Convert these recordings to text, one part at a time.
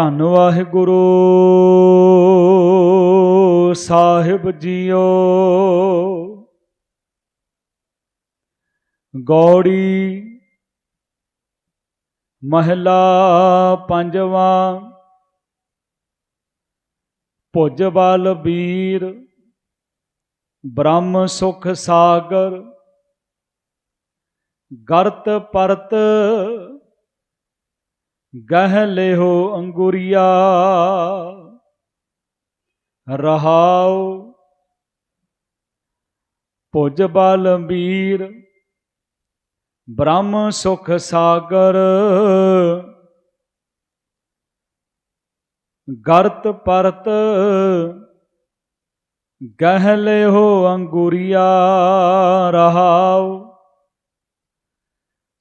ਧੰਨ ਵਾਹਿਗੁਰੂ। ਸਾਹਿਬ ਜੀਓ। ਗੌੜੀ ਮਹਿਲਾ ਪੰਜਵਾਂ। ਭੁਜ ਬਲ ਵੀਰ। ਬ੍ਰਹਮ ਸੁਖ ਸਾਗਰ। ਗਰਤ ਪਰਤ ਗਹਿ ਲਿਹੋ ਅੰਗੁਰੀਆ, ਰਹਾਉ ਭੁਜ ਬਲ ਬੀਰ ਬ੍ਰਹਮ ਸੁਖ ਸਾਗਰ, ਗਰਤ ਪਰਤ, ਗਹਿ ਲਿਹੋ ਅੰਗੁਰੀਆ, ਰਹਾਉ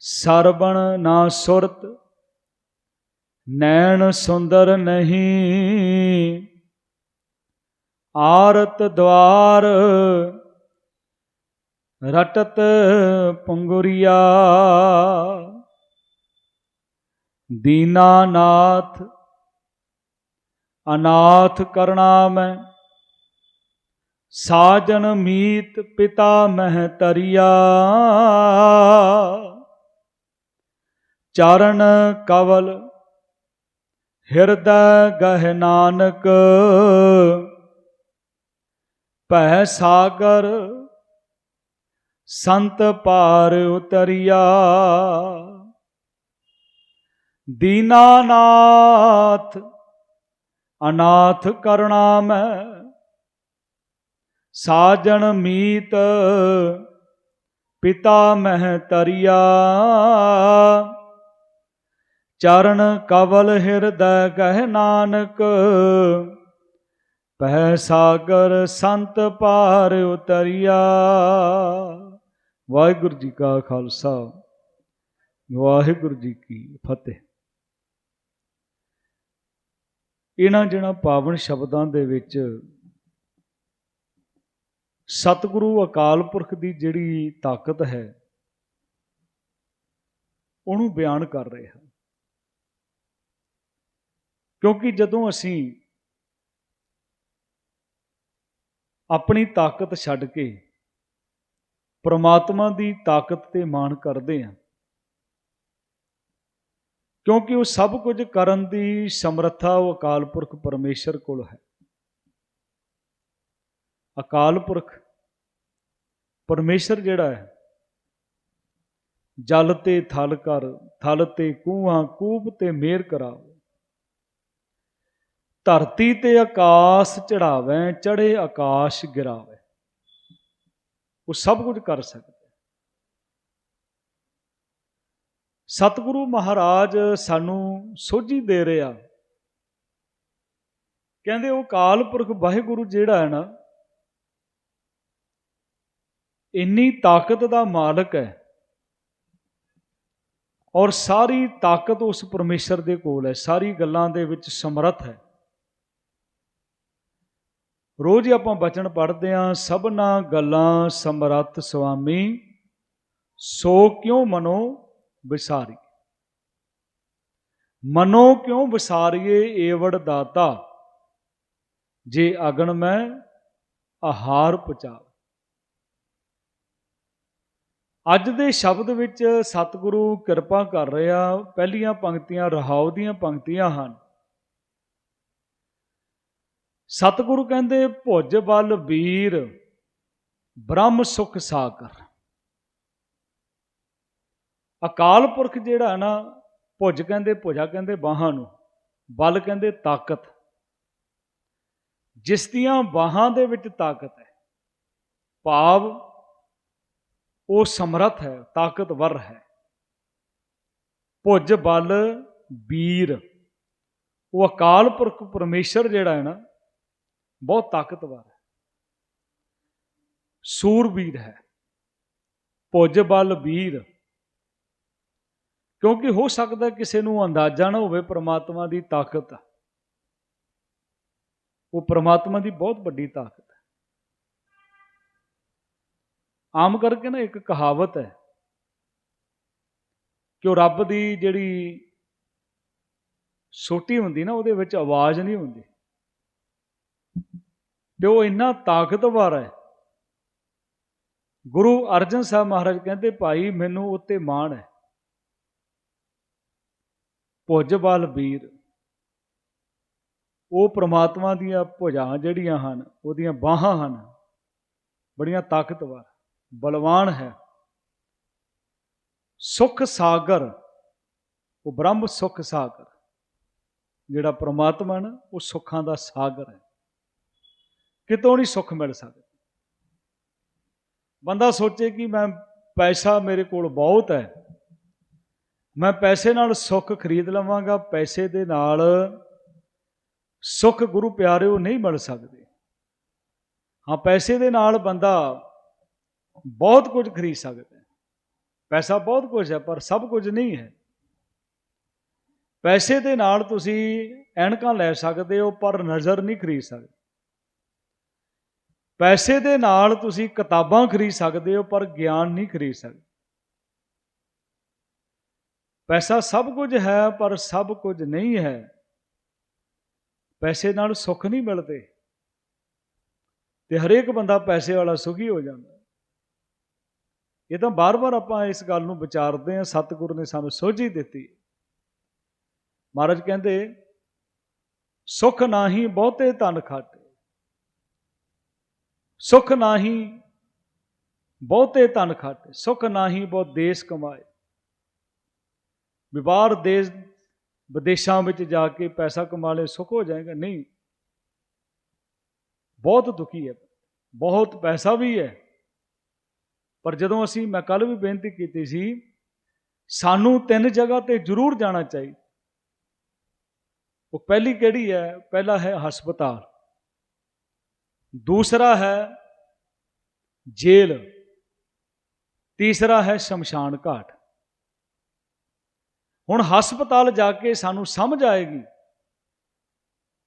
ਸਰਬਣ ਨਾ ਸੁਰਤ ਨੈਣ ਸੁੰਦਰ ਨਹੀਂ। ਆਰਤ ਦਵਾਰ ਰਟਤ ਪੰਗੁਰੀਆ। ਦੀਨਾਨਾਥ ਅਨਾਥ ਕਰਣਾ ਮੈਂ। ਸਾਜਨ ਮੀਤ ਪਿਤਾ ਮਹਿ ਤਰੀਆ। ਚਰਨ ਕਵਲ ਹਿਰਦੈ ਗਹਿ ਨਾਨਕ, ਭੈ ਸਾਗਰ ਸੰਤ ਪਾਰ ਉਤਰਿਆ। ਦੀਨਾਨਾਥ ਅਨਾਥ ਕਰਣਾ ਮੈਂ, ਸਾਜਣ ਮੀਤ ਪਿਤਾ ਮਹਿ ਤਰਿਆ। ਚਰਨ ਕਵਲ ਹਿਰਦੈ ਗਹਿ ਨਾਨਕ, ਪਹਿ ਸਾਗਰ ਸੰਤ ਪਾਰ ਉਤਰਿਆ। ਵਾਹਿਗੁਰੂ ਜੀ ਕਾ ਖਾਲਸਾ, ਵਾਹਿਗੁਰੂ ਜੀ ਕੀ ਫਤਿਹ। ਇਹਨਾਂ ਜਿਹੜਾ ਪਾਵਨ ਸ਼ਬਦਾਂ ਦੇ ਵਿੱਚ ਸਤਿਗੁਰੂ ਅਕਾਲ ਪੁਰਖ ਦੀ ਜਿਹੜੀ ਤਾਕਤ ਹੈ, ਉਹਨੂੰ ਬਿਆਨ ਕਰ ਰਹੇ ਹਾਂ ਕਿਉਂਕਿ ਜਦੋਂ ਅਸੀਂ ਆਪਣੀ ਤਾਕਤ ਛੱਡ ਕੇ ਪ੍ਰਮਾਤਮਾ ਦੀ ਤਾਕਤ ਤੇ ਮਾਣ ਕਰਦੇ ਹਾਂ, ਕਿਉਂਕਿ ਉਹ ਸਭ ਕੁਝ ਕਰਨ ਦੀ ਸਮਰੱਥਾ ਉਹ ਅਕਾਲ ਪੁਰਖ ਪਰਮੇਸ਼ਰ ਕੋਲ ਹੈ। ਅਕਾਲ ਪੁਰਖ ਪਰਮੇਸ਼ਰ ਜਿਹੜਾ ਹੈ, ਜਲ ਤੇ ਥਲ ਕਰ ਥਲ ਤੇ ਕੂਹਾਂ, ਕੂਪ ਤੇ ਮੇਰ ਕਰਾਓ। ਧਰਤੀ ਤੇ ਆਕਾਸ਼ ਚੜਾਵੇਂ ਚੜੇ ਆਕਾਸ਼ ਗਿਰਾਵੇ। ਉਹ ਸਭ ਕੁਝ ਕਰ ਸਕਦਾ ਸਤਿਗੁਰੂ ਮਹਾਰਾਜ ਸਾਨੂੰ ਸੋਝੀ ਦੇ ਰਿਹਾ। ਕਹਿੰਦੇ ਉਹ ਕਾਲ ਪੁਰਖ ਵਾਹਿਗੁਰੂ ਜਿਹੜਾ ਹੈ ਨਾ, ਇੰਨੀ ਤਾਕਤ ਦਾ ਮਾਲਕ ਹੈ ਔਰ ਸਾਰੀ ਤਾਕਤ ਉਸ ਪਰਮੇਸ਼ਰ ਦੇ ਕੋਲ ਹੈ, ਸਾਰੀ ਗੱਲਾਂ ਦੇ ਵਿੱਚ ਸਮਰੱਥ ਹੈ। ਰੋਜ਼ ਹੀ ਆਪਾਂ ਬਚਨ ਪੜ੍ਹਦੇ ਆਂ ਸਭਨਾ ਗੱਲਾਂ ਸਮਰੱਥ ਸੁਆਮੀ ਸੋ ਕਿਉਂ ਮਨੋ ਵਿਸਾਰੀ? ਮਨੋ ਕਿਉਂ ਵਿਸਾਰੀਏ ਏਵੜ ਦਾਤਾ? ਜੇ ਅਗਣ ਮੈਂ ਆਹਾਰ ਪਚਾ ਅੱਜ ਦੇ ਸ਼ਬਦ ਵਿੱਚ ਸਤਿਗੁਰੂ ਕਿਰਪਾ ਕਰ ਰਿਹਾ, ਪਹਿਲੀਆਂ ਪੰਕਤੀਆਂ ਰਹਾਉ ਦੀਆਂ ਪੰਕਤੀਆਂ ਹਨ। ਸਤਿਗੁਰੂ ਕਹਿੰਦੇ, ਭੁਜ ਬਲ ਵੀਰ, ਬ੍ਰਹਮ ਸੁਖ ਸਾਗਰ। ਅਕਾਲ ਪੁਰਖ ਜਿਹੜਾ ਨਾ, ਭੁਜ ਕਹਿੰਦੇ, ਭੁਜਾ ਕਹਿੰਦੇ ਬਾਹਾਂ ਨੂੰ, ਬਲ ਕਹਿੰਦੇ ਤਾਕਤ। ਜਿਸ ਦੀਆਂ ਬਾਹਾਂ ਦੇ ਵਿੱਚ ਤਾਕਤ ਹੈ, ਭਾਵ ਉਹ ਸਮਰੱਥ ਹੈ, ਤਾਕਤਵਰ ਹੈ। ਭੁਜ ਬਲ ਵੀਰ, ਉਹ ਅਕਾਲ ਪੁਰਖ ਪਰਮੇਸ਼ਰ ਜਿਹੜਾ ਹੈ ਨਾ ਬਹੁਤ ਤਾਕਤਵਰ ਹੈ। ਸੂਰਬੀਰ ਹੈ। ਭੁਜ ਬਲ ਵੀਰ ਕਿਉਂਕਿ ਹੋ ਸਕਦਾ ਕਿਸੇ ਨੂੰ ਅੰਦਾਜ਼ਾ ਨਾ ਹੋਵੇ ਪ੍ਰਮਾਤਮਾ ਦੀ ਤਾਕਤ। ਉਹ ਪ੍ਰਮਾਤਮਾ ਦੀ ਬਹੁਤ ਵੱਡੀ ਤਾਕਤ ਹੈ। ਆਮ ਕਰਕੇ ਨਾ ਇੱਕ ਕਹਾਵਤ ਹੈ ਕਿ ਉਹ ਰੱਬ ਦੀ ਜਿਹੜੀ ਛੋਟੀ ਹੁੰਦੀ ਨਾ ਉਹਦੇ ਵਿੱਚ ਆਵਾਜ਼ ਨਹੀਂ ਹੁੰਦੀ। ਤੇ ਉਹ ਇੰਨਾ ਤਾਕਤਵਰ ਹੈ। ਗੁਰੂ ਅਰਜਨ ਸਾਹਿਬ ਮਹਾਰਾਜ ਕਹਿੰਦੇ, ਭਾਈ, ਮੈਨੂੰ ਉੱਤੇ ਮਾਣ ਹੈ। ਭੁਜ ਬਲ ਵੀਰ। ਉਹ ਪ੍ਰਮਾਤਮਾ ਦੀਆਂ ਭੁਜਾਂ ਜਿਹੜੀਆਂ ਹਨ, ਉਹਦੀਆਂ ਬਾਹਾਂ ਹਨ, ਬੜੀਆਂ ਤਾਕਤਵਰ, ਬਲਵਾਨ ਹੈ। ਸੁਖ ਸਾਗਰ, ਉਹ ਬ੍ਰਹਮ ਸੁਖ ਸਾਗਰ, ਜਿਹੜਾ ਪ੍ਰਮਾਤਮਾ ਨਾ, ਉਹ ਸੁੱਖਾਂ ਦਾ ਸਾਗਰ ਹੈ। ਕਿਤੋਂ ਨਹੀਂ ਸੁੱਖ ਮਿਲ ਸਕਦਾ। ਬੰਦਾ ਸੋਚੇ ਕਿ ਮੈਂ ਪੈਸਾ ਮੇਰੇ ਕੋਲ ਬਹੁਤ ਹੈ, ਮੈਂ ਪੈਸੇ ਨਾਲ ਸੁੱਖ ਖਰੀਦ ਲਵਾਂਗਾ, ਪੈਸੇ ਦੇ ਨਾਲ ਸੁੱਖ ਗੁਰੂ ਪਿਆਰਿਓ ਨਹੀਂ ਮਿਲ ਸਕਦੇ। ਹਾਂ, ਪੈਸੇ ਦੇ ਨਾਲ ਬੰਦਾ ਬਹੁਤ ਕੁਝ ਖਰੀਦ ਸਕਦਾ ਹੈ। ਪੈਸਾ ਬਹੁਤ ਕੁਝ ਹੈ, ਪਰ ਸਭ ਕੁਝ ਨਹੀਂ ਹੈ। ਪੈਸੇ ਦੇ ਨਾਲ ਤੁਸੀਂ ਐਨਕਾਂ ਲੈ ਸਕਦੇ ਹੋ, ਪਰ ਨਜ਼ਰ ਨਹੀਂ ਖਰੀਦ ਸਕਦੇ। ਪੈਸੇ ਦੇ ਨਾਲ ਤੁਸੀਂ ਕਿਤਾਬਾਂ ਖਰੀਦ ਸਕਦੇ ਹੋ, ਪਰ ਗਿਆਨ ਨਹੀਂ ਖਰੀਦ ਸਕਦੇ। ਪੈਸਾ ਸਭ ਕੁਝ ਹੈ, ਪਰ ਸਭ ਕੁਝ ਨਹੀਂ ਹੈ। ਪੈਸੇ ਨਾਲ ਸੁੱਖ ਨਹੀਂ ਮਿਲਦੇ। ਤੇ ਹਰੇਕ ਬੰਦਾ ਪੈਸੇ ਵਾਲਾ ਸੁਖੀ ਹੋ ਜਾਂਦਾ। ਇਹ ਤਾਂ ਬਾਰ-ਬਾਰ ਆਪਾਂ ਇਸ ਗੱਲ ਨੂੰ ਵਿਚਾਰਦੇ ਹਾਂ, ਸਤਿਗੁਰੂ ਨੇ ਸਾਨੂੰ ਸੋਝੀ ਦਿੱਤੀ। ਮਹਾਰਾਜ ਕਹਿੰਦੇ, ਸੁਖ ਨਾਹੀ ਬਹੁਤੇ ਧਨ ਖੱਟ। ਸੁਖ ਨਾਹੀ ਬਹੁਤੇ ਧਨ ਖਾਟੇ ਸੁਖ ਨਾਹੀ ਬਹੁਤ ਦੇਸ਼ ਕਮਾਏ। ਵਿਵਾਰ ਦੇਸ਼ ਵਿਦੇਸ਼ਾਂ ਵਿੱਚ ਜਾ ਕੇ ਪੈਸਾ ਕਮਾ ਲੇ ਸੁਖ ਹੋ ਜਾਏਗਾ? ਨਹੀਂ। ਬਹੁਤ ਦੁਖੀ ਹੈ। ਬਹੁਤ ਪੈਸਾ ਵੀ ਹੈ। ਪਰ ਜਦੋਂ ਅਸੀਂ, ਮੈਂ ਕੱਲ ਵੀ ਬੇਨਤੀ ਕੀਤੀ ਸੀ, ਸਾਨੂੰ ਤਿੰਨ ਜਗ੍ਹਾ ਤੇ ਜ਼ਰੂਰ ਜਾਣਾ ਚਾਹੀਦਾ। ਉਹ ਪਹਿਲੀ ਕਿਹੜੀ ਹੈ? ਪਹਿਲਾ ਹੈ ਹਸਪਤਾਲ। ਦੂਸਰਾ ਹੈ ਜੇਲ੍ਹ। ਤੀਸਰਾ ਹੈ ਸ਼ਮਸ਼ਾਨ ਘਾਟ। ਹੁਣ ਹਸਪਤਾਲ ਜਾ ਕੇ ਸਾਨੂੰ ਸਮਝ ਆਏਗੀ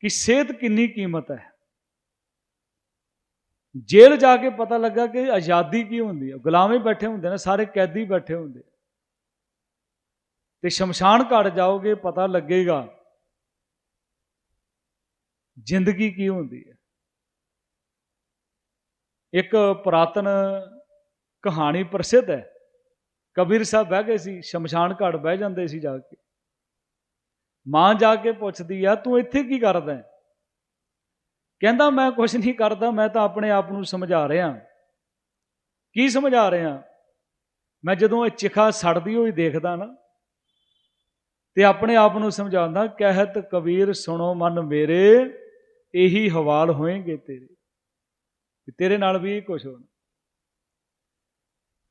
ਕਿ ਸਿਹਤ ਕਿੰਨੀ ਕੀਮਤ ਹੈ। ਜੇਲ੍ਹ ਜਾ ਕੇ ਪਤਾ ਲੱਗਾ ਕਿ ਆਜ਼ਾਦੀ ਕੀ ਹੁੰਦੀ ਹੈ। ਗੁਲਾਮੇ ਬੈਠੇ ਹੁੰਦੇ ਨੇ, ਸਾਰੇ ਕੈਦੀ ਬੈਠੇ ਹੁੰਦੇ ਤੇ ਸ਼ਮਸ਼ਾਨ ਘਾਟ ਜਾਓਗੇ, ਪਤਾ ਲੱਗੇਗਾ ਜ਼ਿੰਦਗੀ ਕੀ ਹੁੰਦੀ ਹੈ। ਇੱਕ ਪੁਰਾਤਨ ਕਹਾਣੀ ਪ੍ਰਸਿੱਧ ਹੈ। ਕਬੀਰ ਸਾਹਿਬ ਬਹਿ ਗਏ ਸੀ, ਸ਼ਮਸ਼ਾਨ ਘਾਟ ਬਹਿ ਜਾਂਦੇ ਸੀ ਜਾ ਕੇ। ਮਾਂ ਜਾ ਕੇ ਪੁੱਛਦੀ ਆ, ਤੂੰ ਇੱਥੇ ਕੀ ਕਰਦਾ ਹੈ? ਕਹਿੰਦਾ, ਮੈਂ ਕੁਝ ਨਹੀਂ ਕਰਦਾ, ਮੈਂ ਤਾਂ ਆਪਣੇ ਆਪ ਨੂੰ ਸਮਝਾ ਰਿਹਾ ਕੀ ਸਮਝਾ ਰਿਹਾ ਮੈਂ ਜਦੋਂ ਇਹ ਚਿਖਾ ਸੜਦੀ ਹੋਈ ਦੇਖਦਾ ਨਾ, ਤੇ ਆਪਣੇ ਆਪ ਨੂੰ ਸਮਝਾਉਂਦਾ, ਕਹਿਤ ਕਬੀਰ ਸੁਣੋ ਮਨ ਮੇਰੇ, ਇਹੀ ਹਵਾਲ ਹੋਏਗੇ ਤੇਰੇ। ਤੇ ਤੇਰੇ ਨਾਲ ਵੀ ਇਹ ਕੁਝ ਹੋਣਾ।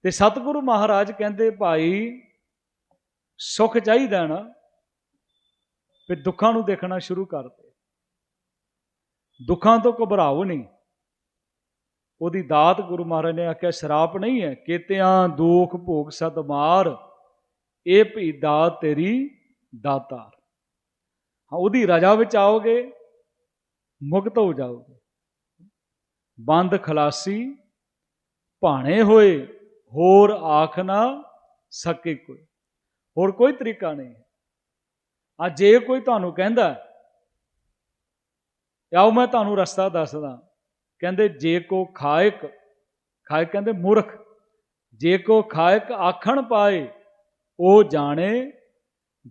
ਤੇ ਸਤਿਗੁਰੂ ਮਹਾਰਾਜ ਕਹਿੰਦੇ, ਭਾਈ, ਸੁੱਖ ਚਾਹੀਦਾ ਨਾ, ਵੀ ਦੁੱਖਾਂ ਨੂੰ ਦੇਖਣਾ ਸ਼ੁਰੂ ਕਰ ਦੇ। ਦੁੱਖਾਂ ਤੋਂ ਘਬਰਾਓ ਨਹੀਂ। ਉਹਦੀ ਦਾਤ ਗੁਰੂ ਮਹਾਰਾਜ ਨੇ ਆਖਿਆ, ਸ਼ਰਾਪ ਨਹੀਂ ਹੈ। ਕੇਤਿਆਂ ਦੁੱਖ ਭੋਗ ਸਦ ਮਾਰ, ਇਹ ਭੀ ਦਾਤ ਤੇਰੀ ਦਾਤਾਰ। ਹਾਂ, ਉਹਦੀ ਰਜਾ ਵਿੱਚ ਆਓਗੇ, ਮੁਕਤ ਹੋ ਜਾਓਗੇ। ਬੰਦ ਖਲਾਸੀ, ਭਾਣੇ ਹੋਏ, ਹੋਰ ਆਖ ਨਾ ਸਕੇ ਕੋਈ। ਹੋਰ ਕੋਈ ਤਰੀਕਾ ਨਹੀਂ ਆ ਜੇ ਕੋਈ ਤੁਹਾਨੂੰ ਕਹਿੰਦਾ ਆਓ ਮੈਂ ਤੁਹਾਨੂੰ ਰਸਤਾ ਦੱਸਦਾ। ਕਹਿੰਦੇ, ਜੇ ਕੋ ਖਾਇਕ ਖਾਇਕ ਕਹਿੰਦੇ ਮੂਰਖ, ਜੇ ਕੋ ਖਾਇਕ ਆਖਣ ਪਾਏ, ਉਹ ਜਾਣੇ,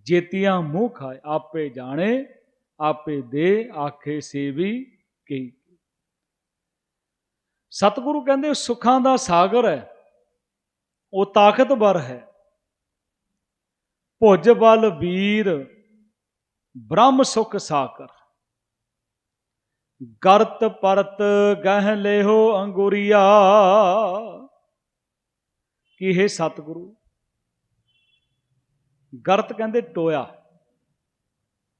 ਜੇਤੀਆਂ ਮੂੰਹ ਖਾਏ, ਆਪੇ ਜਾਣੇ, ਆਪੇ ਦੇ ਆਖੇ ਸੇਵੀ ਕੀ ਸਤਿਗੁਰੂ ਕਹਿੰਦੇ, ਸੁੱਖਾਂ ਦਾ ਸਾਗਰ ਹੈ, ਉਹ ਤਾਕਤਵਰ ਹੈ। ਭੁਜ ਬਲ ਵੀਰ, ਬ੍ਰਹਮ ਸੁਖ ਸਾਕਰ ਗਰਤ ਪਰਤ ਗਹਿ ਲੇਹੋ ਅੰਗੁਰੀਆ। ਕੀ ਹੈ ਸਤਿਗੁਰੂ? ਗਰਤ ਕਹਿੰਦੇ, ਟੋਇਆ।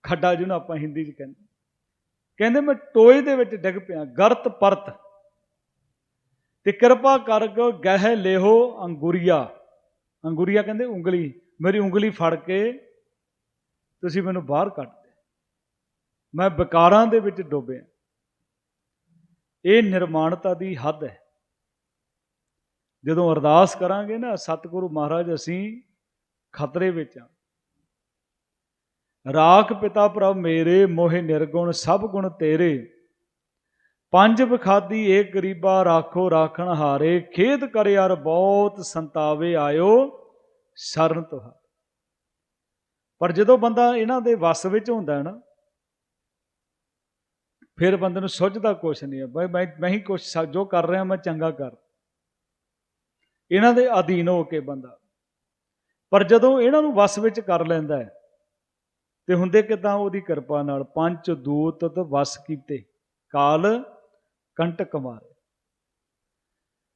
ਖੱਡਾ ਜਿਹਨੂੰ ਆਪਾਂ ਹਿੰਦੀ 'ਚ ਕਹਿੰਦੇ। ਕਹਿੰਦੇ, ਮੈਂ ਟੋਏ ਦੇ ਵਿੱਚ ਡਿੱਗ ਪਿਆ, ਗਰਤ ਪਰਤ। ਤੇ ਕਿਰਪਾ ਕਰ ਗਹਿ ਲੇਹੋ ਅੰਗੂਰੀਆ। ਅੰਗੂਰੀਆ ਕਹਿੰਦੇ ਉਂਗਲੀ। ਮੇਰੀ ਉਂਗਲੀ ਫੜ ਕੇ ਤੁਸੀਂ ਮੈਨੂੰ ਬਾਹਰ ਕੱਢ ਦੇ ਮੈਂ ਵਿਕਾਰਾਂ ਦੇ ਵਿੱਚ ਡੁੱਬਿਆ। ਇਹ ਨਿਰਮਾਣਤਾ ਦੀ ਹੱਦ ਹੈ। ਜਦੋਂ ਅਰਦਾਸ ਕਰਾਂਗੇ ਨਾ, ਸਤਿਗੁਰੂ ਮਹਾਰਾਜ, ਅਸੀਂ ਖਤਰੇ ਵਿੱਚ ਆ ਰਾਖ ਪਿਤਾ ਪ੍ਰਭ ਮੇਰੇ ਮੋਹਿ ਨਿਰਗੁਣ, ਸਭ ਗੁਣ ਤੇਰੇ। ਪੰਜ ਬਖਾਦੀ ਏ ਗਰੀਬਾ ਰਾਖੋ ਰਾਖਣ ਹਾਰੇ, ਖੇਦ ਕਰ ਯਾਰ ਬਹੁਤ ਸੰਤਾਵੇ ਆਇਓ, ਸਰਨ ਤੁਹਾਰ। ਪਰ ਜਦੋਂ ਬੰਦਾ ਇਹਨਾਂ ਦੇ ਵਸ ਵਿੱਚ ਹੁੰਦਾ ਹੈ ਨਾ, ਫਿਰ ਬੰਦੇ ਨੂੰ ਸੁੱਝਦਾ ਕੁਛ ਨਹੀਂ ਹੈ। ਬਈ ਮੈਂ ਮੈਂ ਹੀ ਕੁਛ ਜੋ ਕਰ ਰਿਹਾ ਮੈਂ ਚੰਗਾ ਕਰ। ਇਹਨਾਂ ਦੇ ਅਧੀਨ ਹੋ ਕੇ ਬੰਦਾ। ਪਰ ਜਦੋਂ ਇਹਨਾਂ ਨੂੰ ਵਸ ਵਿੱਚ ਕਰ ਲੈਂਦਾ ਹੈ, ਤੇ ਹੁੰਦੇ ਕਿਦਾਂ ਉਹਦੀ ਕਿਰਪਾ ਨਾਲ? ਪੰਜ ਦੂਤ ਤੇ ਵਸ ਕੀਤੇ। ਕਾਲ ਕੰਟਕ ਮਾਰੇ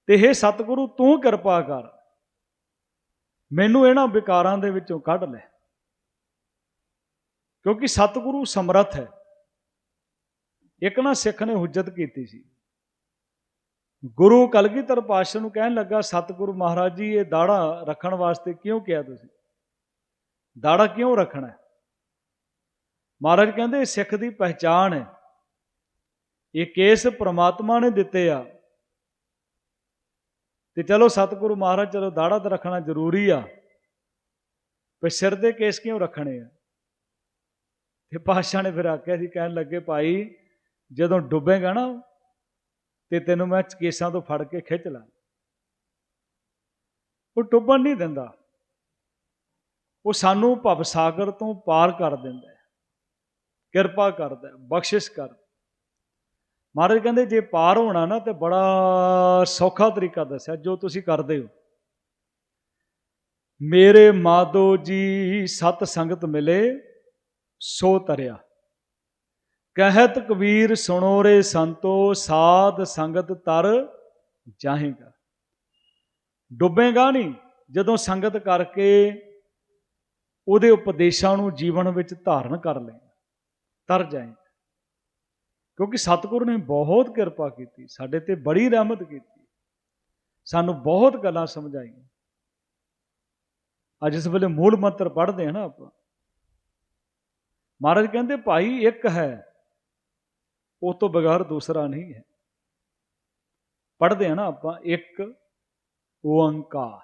ਤੇ ਇਹ ਸਤਿਗੁਰੂ, ਤੂੰ ਕਿਰਪਾ ਕਰ। ਮੈਨੂੰ ਇਹਨਾਂ ਵਿਕਾਰਾਂ ਦੇ ਵਿੱਚੋਂ ਕੱਢ ਲੈ। ਕਿਉਂਕਿ ਸਤਿਗੁਰੂ ਸਮਰੱਥ ਹੈ। ਇੱਕ ਨਾ ਸਿੱਖ ਨੇ ਹੁਜਤ ਕੀਤੀ ਸੀ। ਗੁਰੂ ਕਲਗੀਧਰ ਪਾਤਸ਼ਾਹ ਨੂੰ ਕਹਿਣ ਲੱਗਾ, ਸਤਿਗੁਰੂ ਮਹਾਰਾਜ ਜੀ, ਇਹ ਦਾੜਾ ਰੱਖਣ ਵਾਸਤੇ ਕਿਉਂ ਕਿਹਾ ਤੁਸੀਂ? ਦਾੜਾ ਕਿਉਂ ਰੱਖਣਾ ਮਹਾਰਾਜ ਕਹਿੰਦੇ ਸਿੱਖ ਦੀ ਪਹਿਚਾਣ ਹੈ। ਇਹ ਕੇਸ ਪ੍ਰਮਾਤਮਾ ਨੇ ਦਿੱਤੇ ਆ। ਤੇ ਚਲੋ ਸਤਿਗੁਰੂ ਮਹਾਰਾਜ, ਚਲੋ ਦਾੜਾ ਤਾਂ ਰੱਖਣਾ ਜ਼ਰੂਰੀ ਆ। ਪਰ ਸਿਰ ਦੇ ਕੇਸ ਕਿਉਂ ਰੱਖਣੇ ਆ? ਤੇ ਪਾਤਸ਼ਾਹ ਨੇ ਫਿਰ ਆਖਿਆ ਸੀ, ਕਹਿਣ ਲੱਗੇ, ਭਾਈ, ਜਦੋਂ ਡੁੱਬੇਗਾ ਨਾ ਤੇ ਤੈਨੂੰ ਮੈਂ ਕੇਸਾਂ ਤੋਂ ਫੜ ਕੇ ਖਿੱਚ ਲਾਂ। ਉਹ ਡੁੱਬਣ ਨਹੀਂ ਦਿੰਦਾ। ਉਹ ਸਾਨੂੰ ਭਵ ਸਾਗਰ ਤੋਂ ਪਾਰ ਕਰ ਦਿੰਦਾ ਕਿਰਪਾ ਕਰਦਾ ਬਖਸ਼ਿਸ਼ ਕਰਦਾ ਮਹਾਰਾਜ ਕਹਿੰਦੇ ਜੇ ਪਾਰ ਹੋਣਾ ਨਾ ਤੇ ਬੜਾ ਸੌਖਾ ਤਰੀਕਾ ਦੱਸਿਆ, ਜੋ ਤੁਸੀਂ ਕਰਦੇ ਹੋ। ਮੇਰੇ ਮਾਦੋ ਜੀ ਸਤ ਸੰਗਤ ਮਿਲੇ, ਸੋ ਤਰਿਆ। ਕਹਿਤ ਕਬੀਰ ਸੁਣੋ ਰੇ ਸੰਤੋ, ਸਾਧ ਸੰਗਤ ਤਰ ਜਾਹੇਗਾ। ਡੁੱਬੇਗਾ ਨਹੀਂ ਜਦੋਂ ਸੰਗਤ ਕਰਕੇ ਉਹਦੇ ਉਪਦੇਸ਼ਾਂ ਨੂੰ ਜੀਵਨ ਵਿੱਚ ਧਾਰਨ ਕਰ ਲਏਗਾ ਤਰ ਜਾਏਗਾ ਕਿਉਂਕਿ ਸਤਿਗੁਰੂ ਨੇ ਬਹੁਤ ਕਿਰਪਾ ਕੀਤੀ, ਸਾਡੇ ਤੇ ਬੜੀ ਰਹਿਮਤ ਕੀਤੀ। ਸਾਨੂੰ ਬਹੁਤ ਗੱਲਾਂ ਸਮਝਾਈਆਂ। ਅੱਜ ਇਸ ਵੇਲੇ ਮੂਲ ਮੰਤਰ ਪੜ੍ਹਦੇ ਹਾਂ ਨਾ ਆਪਾਂ। ਮਹਾਰਾਜ ਕਹਿੰਦੇ, ਭਾਈ, ਇੱਕ ਹੈ, ਉਹ ਤੋਂ ਬਗੈਰ ਦੂਸਰਾ ਨਹੀਂ ਹੈ। ਪੜ੍ਹਦੇ ਹਾਂ ਨਾ ਆਪਾਂ, ਇੱਕ ਓੰਕਾਰ